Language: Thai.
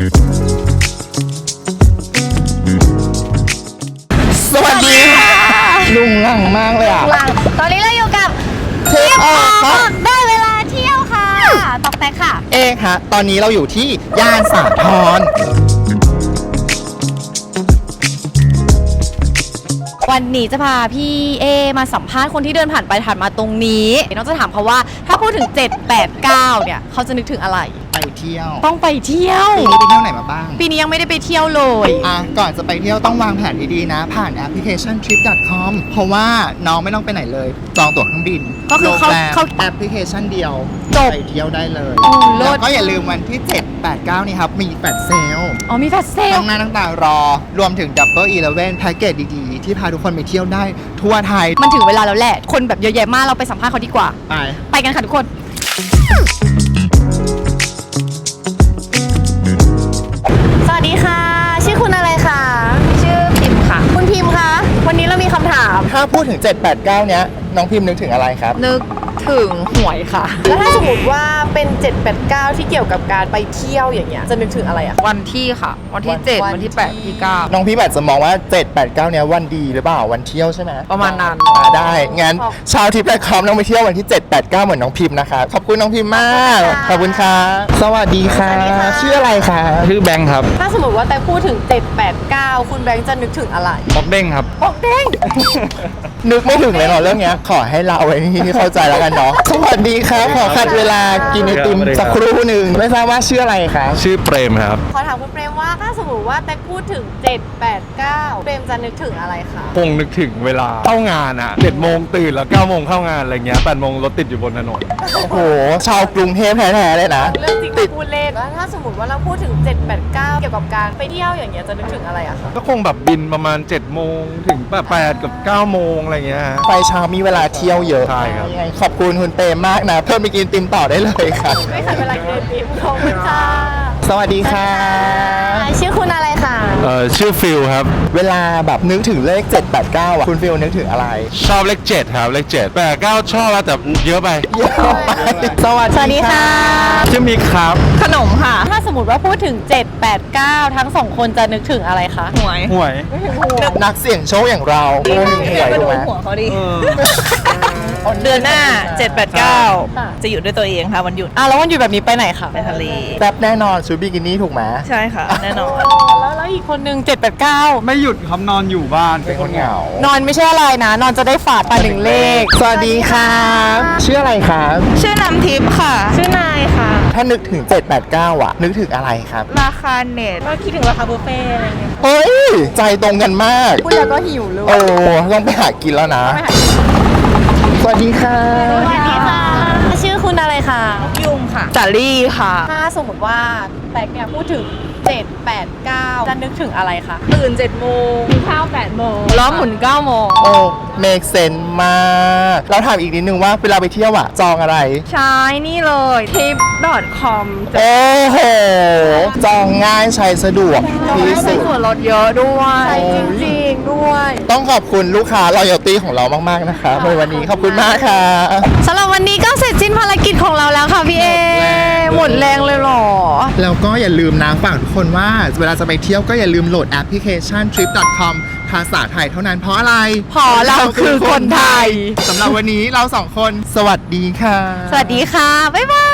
สวัสดีค่ะลุงงังมากเลยอะ หลังตอนนี้เราอยู่กับเทปออกครับได้เวลาเที่ยวค่ะ ตอกแตกค่ะ เองฮะ ตอนนี้เราอยู่ที่ย่านสาทรวันนี้จะพาพี่เอมาสัมภาษณ์คนที่เดินผ่านไปผ่านมาตรงนี้น้องจะถามเขาว่า ถ้าพูดถึง 7 8 9 เนี่ย เขาจะนึกถึงอะไรไป เที่ยวต้องไปเที่ยว ปีนี้ไปเที่ยวไหนมาบ้าง ปีนี้ยังไม่ได้ไปเที่ยวเลย อะก่อนจะไปเที่ยวต้องวางแผนดีๆนะ ผ่านแอปพลิเคชัน trip.com เพราะว่าน้องไม่ต้องไปไหนเลย จองตั๋วเครื่องบินก็คือเขาโรงแรมเขาแอปพลิเคชันเดียวจบไปเที่ยวได้เลยโอ้เลิศ แล้วก็อย่าลืมวันที่ 7 8 9 นี่ครับ มีแฟลชเซลอ๋อมีแฟชเซลตั้งหน้าตั้งตารอ รวมถึง Double Eleven แพ็กเกจดีๆ ที่พาทุกคนไปเที่ยวได้ทั่วไทยมันถึงเวลาแล้วแหละ คนแบบเยอะแยะมากเราไปสัมภาษณ์เขาดีกว่า ไป ไปกันค่ะทุกคน ถ้าพูดถึง 7 8 9 เนี้ย น้องพิมพ์นึกถึงอะไรครับ นึก ถึงหวยค่ะ แล้วถ้าสมมติว่าเป็น 789 ที่เกี่ยวกับการไปเที่ยวอย่างเงี้ยจะนึกถึงอะไรอะ วันที่ค่ะ วันที่ วันเจ็ดวันวันที่ที่แปดที่เก้าน้องพี่อาจจะมองว่า 7 8 9 เนี้ยวันดีหรือเปล่าวันเที่ยวใช่ไหมประมาณนั้น อ่าได้ งั้นชาวทิพย์แพลตคอมต้องไปเที่ยววันที่ 7 8 9 เหมือนน้องพิมพ์นะคะ ขอบคุณน้องพิมพ์มาก ขอบคุณค่ะ สวัสดีค่ะชื่ออะไรคะชื่อแบงค์ครับถ้าสมมติว่าแต่พูดถึง 789 คุณแบงค์จะนึกถึงอะไรป๊อกเด้งครับ บอกเด้งนึกไม่ถึงเลยเนาะเรื่องเนี้ย ขอให้เราไว้ที่เข้าใจแล้วกันเนาะสวัสดีครับ ขอขัดเวลากินไอติมสักครู่หนึ่งไม่ทราบว่าชื่ออะไรคะชื่อเปรมครับ ขอถามคุณเปรมว่าถ้าสมมติว่าแต่พูดถึง 789 เปรมจะนึกถึงอะไรคะ คงนึกถึงเวลาเข้างานอะเจ็ดโมงตื่นแล้วเก้าโมงเข้างานอะไรเงี้ยแปดโมงรถติดอยู่บนถนน โอ้โห ชาวกรุงเทพแท้ๆเลยนะ เรื่องจริงพูดเล่นแล้วถ้าสมมติว่าเราพูดถึง 789 เกี่ยวกับการไปเที่ยวอย่างเงี้ยจะนึกถึงอะไรอะคะ ก็คงแบบบินประมาณ7จ็ดโมงถึง แบบแปดกับ9ก้าโมงอะไรเงี้ยฮะ ไปเช้ามีเวลาเที่ยวเยอะใช่ครับ ยังไงขอบคุณคุณเปรมมากนะ เพิ่มไปกินติมต่อได้เลยครับ ไม่ขัดเวลากินไอติมขอบคุณค่ะ สวัสดีค่ะ อ่อชื่อฟิลครับ เวลาแบบนึกถึงเลข 789 อะ คุณฟิลนึกถึงอะไรชอบเลขเจ็ดครับเลขเจ็ดแปดเก้าชอบแล้วแต่เยอะไป เยอะไปสวัสสวัสดีค่ะ ชื่อมิกครับ ขนมค่ะ ถ้าสมมติว่าพูดถึง 789 ทั้งสองคนจะนึกถึงอะไรคะหวยหวย นักเสี่ยงโชคอย่างเราโอ้หนึ่งหวยถูกไหม หัวเขาดิ เออเดือนหน้า 789 จะอยู่ด้วยตัวเองค่ะวันหยุดอะแล้ววันอยู่แบบนี้ไปไหนคะไปทะเลแซ่บแน่นอนชุดบิกินี่ถูกไหมใช่ค่ะ แน่นอน แล้วแล้วอีกคนนึง789 ไม่หยุดครับนอนอยู่บ้านเป็นคนเหงา นอนไม่ใช่อะไรนะ นอนจะได้ฝาดไปหนึ่งเลข สวัสดีครับชื่ออะไรครับชื่อน้ำทิพย์ค่ะ ชื่อนายค่ะ ถ้านึกถึง 789 อะ นึกถึงอะไรครับ ราคาเน็ตก็คิดถึงราคาบุฟเฟ่ต์อะไรเงี้ยเฮ้ย ใจตรงกันมากพูดแล้วก็หิวเลยโอ้ต้องไปหากินแล้วนะ สวัสดีค่ะสวัสดีค่ะ ชื่อคุณอะไรคะยุงค่ะ จารี่ค่ะ ถ้าสมมติว่าแตกเนี่ยพูดถึง 789 จะนึกถึงอะไรคะตื่น7โมงกินข้าว8โมงล้อหมุน9โมงโอ้เมกเซนมาก เราถามอีกนิดนึงว่าเวลาไปเที่ยวอะจองอะไร ใช้นี่เลย tip.com โอ้โห จองง่ายใช้สะดวก ที่สุดส่วนลดเยอะด้วยใช่จริงๆด้วย ต้องขอบคุณลูกค้ารอยตี้ของเรามากๆนะคะในวันนี้ขอบคุณมากค่ะ สำหรับวันนี้ก็เสร็จสิ้นภารกิจของเราแล้วค่ะพี่เอหมดแรงเลยเหรอ แล้วก็อย่าลืมนะฝากทุกคนว่า เวลาจะไปเที่ยวก็อย่าลืมโหลดแอปพลิเคชัน trip.com ภาษาไทยเท่านั้นเพราะอะไรเพราะเราคือคนไทย สำหรับวันนี้เราสองคน สวัสดีค่ะ สวัสดีค่ะ บ๊ายบาย